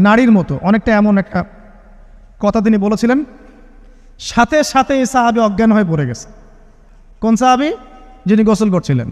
নারীর মতো। অনেকটা এমন একটা কথা তিনি বলেছিলেন। সাথে সাথে এই সাহাবি অজ্ঞান হয়ে পড়ে গেছে। কোন সাহাবি? যিনি গোসল করছিলেন।